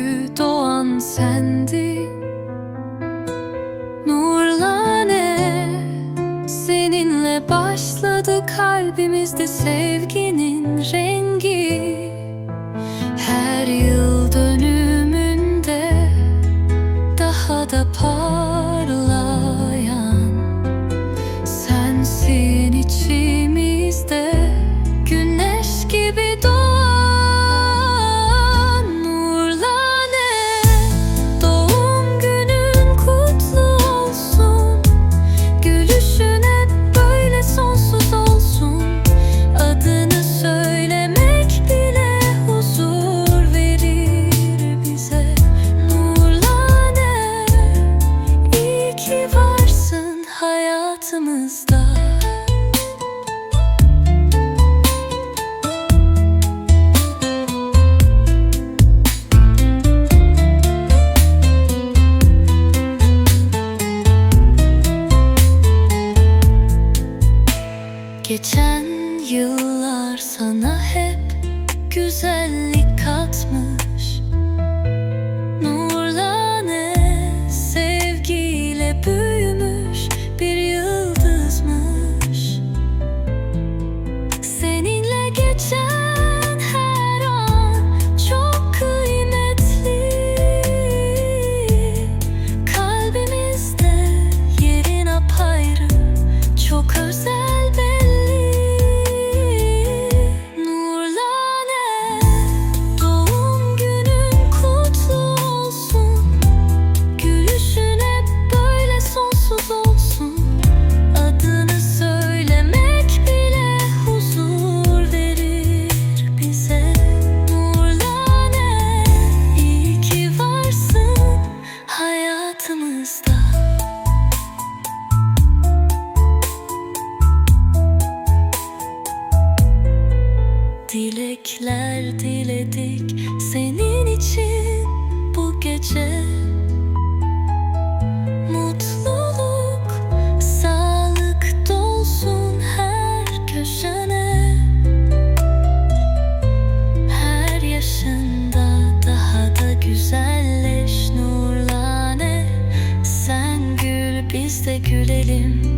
Çünkü doğan sendin Nurlane Seninle başladı kalbimizde sevginin rengi. Geçen yıllar sana hep güzellik hayatımızda. Dilekler diledik senin için bu gece. Mutluluk, sağlık dolsun her köşene. Her yaşında daha da güzel. it in.